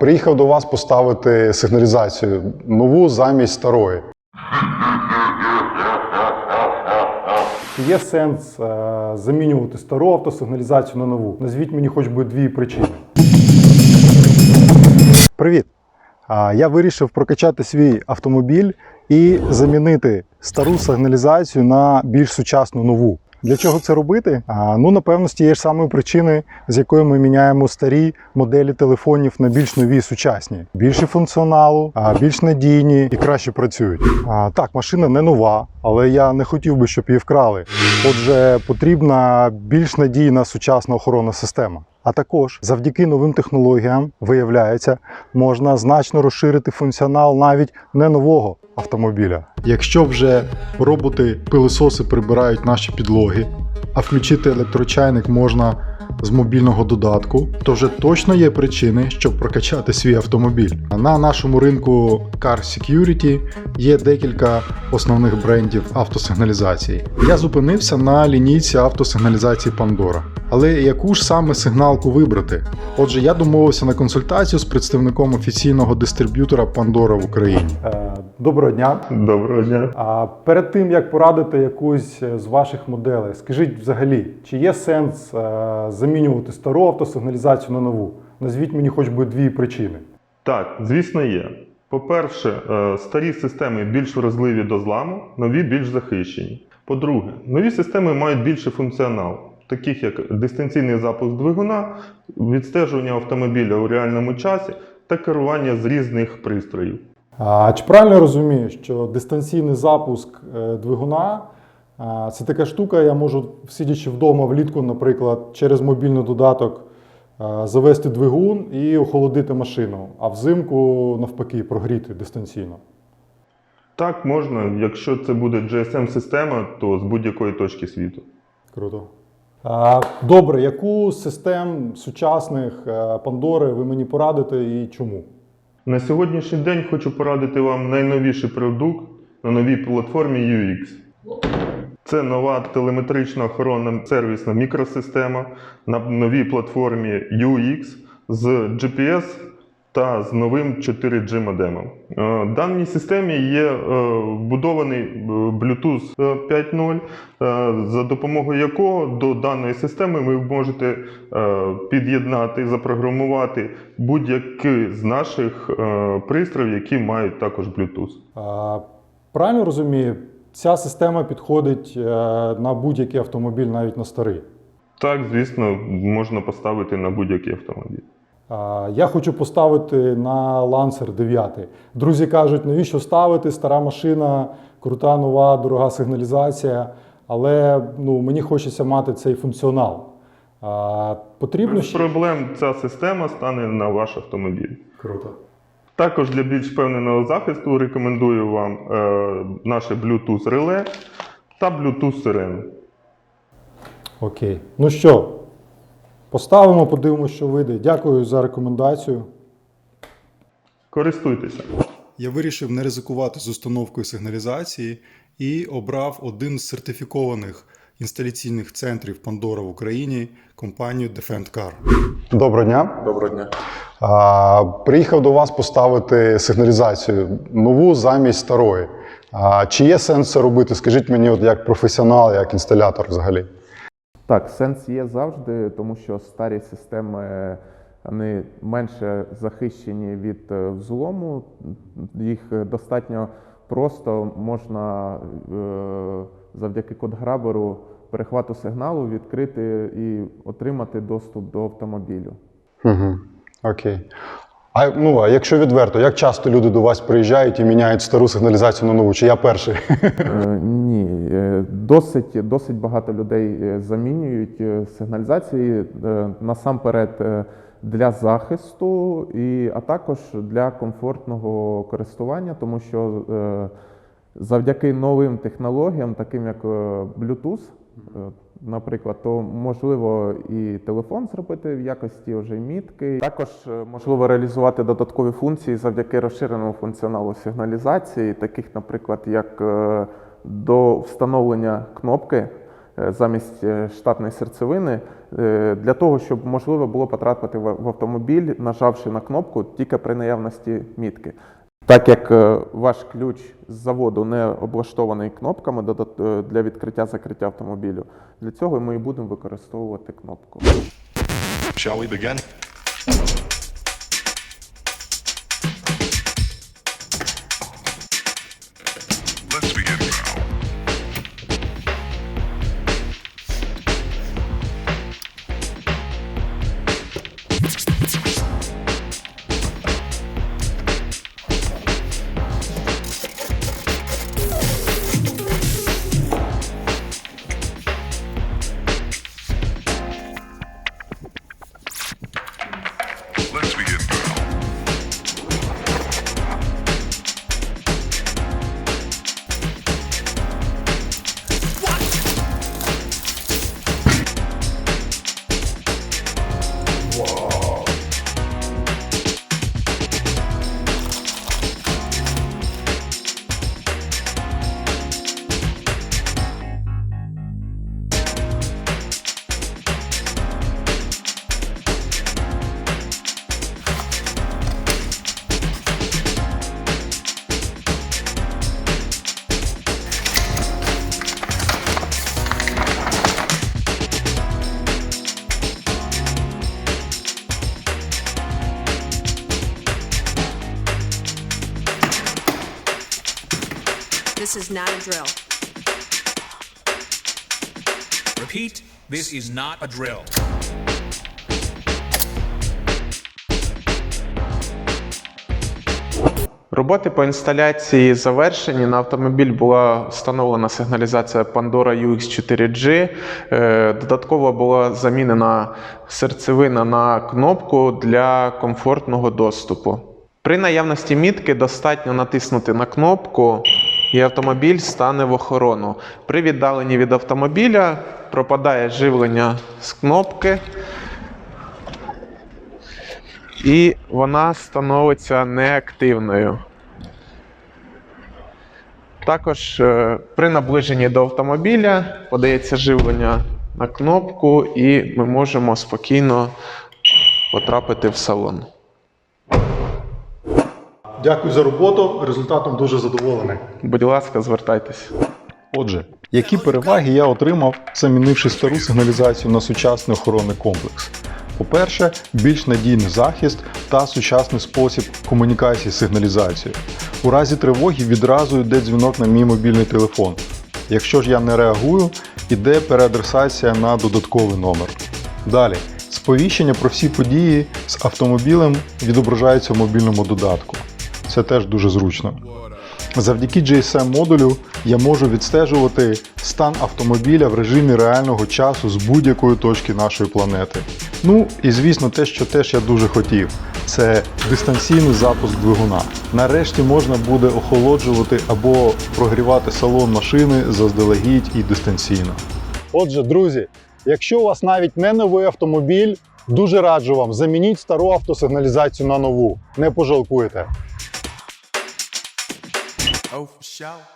Приїхав до вас поставити сигналізацію нову замість старої. Є сенс е, замінювати стару автосигналізацію на нову? Назвіть мені хоч би дві причини. Привіт! А, Я вирішив прокачати свій автомобіль і замінити стару сигналізацію на більш сучасну нову. Для чого це робити? А, ну, напевно, з тієї ж самої причини, з якої ми міняємо старі моделі телефонів на більш нові сучасні. Більше функціоналу, а, більш надійні і краще працюють. А, так, машина не нова, але я не хотів би, щоб її вкрали. Отже, потрібна більш надійна сучасна охоронна система. А також завдяки новим технологіям, виявляється, можна значно розширити функціонал навіть не нового автомобіля. Якщо вже роботи пилососи прибирають наші підлоги, а включити електрочайник можна з мобільного додатку, то вже точно є причини, щоб прокачати свій автомобіль. На нашому ринку Car Security є декілька основних брендів автосигналізації. Я зупинився на лінійці автосигналізації Pandora. Але яку ж саме сигналку вибрати? Отже, я домовився на консультацію з представником офіційного дистриб'ютора Pandora в Україні. Доброго дня. Доброго дня. А перед тим як порадити якусь з ваших моделей, скажіть взагалі, чи є сенс е, замінювати стару автосигналізацію на нову? Назвіть мені хоч би дві причини. Так, звісно, є. По-перше, е, старі системи більш вразливі до зламу, нові більш захищені. По-друге, нові системи мають більший функціонал, таких як дистанційний запуск двигуна, відстежування автомобіля у реальному часі та керування з різних пристроїв. А чи правильно розумію, що дистанційний запуск е, двигуна це така штука, я можу, сидячи вдома влітку, наприклад, через мобільний додаток е, завести двигун і охолодити машину, а взимку навпаки прогріти дистанційно. Так можна, якщо це буде GSM-система, то з будь-якої точки світу. Круто. Добре, яку з систем сучасних е, Пандори ви мені порадите і чому? На сьогоднішній день хочу порадити вам найновіший продукт на новій платформі UX. Це нова телеметрична охоронна сервісна мікросистема на новій платформі UX з GPS та з новим 4G модемом. Е, В даній системі є е, вбудований е, Bluetooth 5.0, е, за допомогою якого до даної системи ви можете під'єднати, запрограмувати будь-який з наших пристроїв, які мають також Bluetooth. А, Правильно розумію, ця система підходить на будь-який автомобіль, навіть на старий. Так, звісно, можна поставити на будь-який автомобіль. Я хочу поставити на Lancer 9. Друзі кажуть, навіщо ставити? Стара машина, крута, нова, дорога сигналізація. Але ну, мені хочеться мати цей функціонал. А, Потрібно Без ще. проблем ця система стане на ваш автомобіль. Круто. Також для більш впевненого захисту рекомендую вам е, наше Bluetooth реле та Bluetooth сирену. Окей. Ну що, поставимо, подивимося, що вийде. Дякую за рекомендацію. Користуйтеся. Я вирішив не ризикувати з установкою сигналізації і обрав один з сертифікованих інсталяційних центрів Pandora в Україні компанію DefendCar. Доброго дня. Доброго дня. А, приїхав до вас поставити сигналізацію нову замість старої. А, чи є сенс це робити? Скажіть мені, от як професіонал, як інсталятор взагалі. Так, сенс є завжди, тому що старі системи вони менше захищені від е, взлому. Їх достатньо просто можна е, завдяки кодграберу перехвату сигналу відкрити і отримати доступ до автомобілю. Угу. Окей. А, ну, а якщо відверто, як часто люди до вас приїжджають і міняють стару сигналізацію на нову? Чи я перший? Е, Ні, е, досить, досить багато людей е, замінюють сигналізації насамперед для захисту, а також для комфортного користування, тому що завдяки новим технологіям, таким як е, Bluetooth, наприклад, то можливо і телефон зробити в якості вже мітки. Також е, можливо реалізувати додаткові функції завдяки розширеному функціоналу сигналізації, таких, наприклад, як е, до встановлення кнопки е, замість штатної серцевини для того, щоб можливо було потрапити в автомобіль, нажавши на кнопку тільки при наявності мітки. Так як е, ваш ключ з заводу не облаштований кнопками е, для відкриття закриття автомобілю, для цього ми і будемо використовувати кнопку. Shall we begin? This is not a drill. Repeat, this is not a drill. Роботи по інсталяції завершені. На автомобіль була встановлена сигналізація Pandora UX4G. Е, Додатково була замінена серцевина на кнопку для комфортного доступу. При наявності мітки достатньо натиснути на кнопку, і автомобіль стане в охорону. При віддаленні від автомобіля пропадає живлення з кнопки і вона становиться неактивною. Також е, при наближенні до автомобіля подається живлення на кнопку, і ми можемо спокійно потрапити в салон. Дякую за роботу. Результатом дуже задоволений. Будь ласка, звертайтеся. Отже, які переваги я отримав, замінивши стару сигналізацію на сучасний охоронний комплекс? По-перше, більш надійний захист та сучасний спосіб комунікації з сигналізацією. У разі тривоги відразу йде дзвінок на мій мобільний телефон. Якщо ж я не реагую, іде переадресація на додатковий номер. Далі, сповіщення про всі події з автомобілем відображаються в мобільному додатку. Це теж дуже зручно. Завдяки GSM-модулю я можу відстежувати стан автомобіля в режимі реального часу з будь-якої точки нашої планети. Ну і звісно, те, що теж я дуже хотів, це дистанційний запуск двигуна. Нарешті можна буде охолоджувати або прогрівати салон машини заздалегідь і дистанційно. Отже, друзі, якщо у вас навіть не новий автомобіль, дуже раджу вам замініть стару автосигналізацію на нову. Не пожалкуєте. Oh, for sure.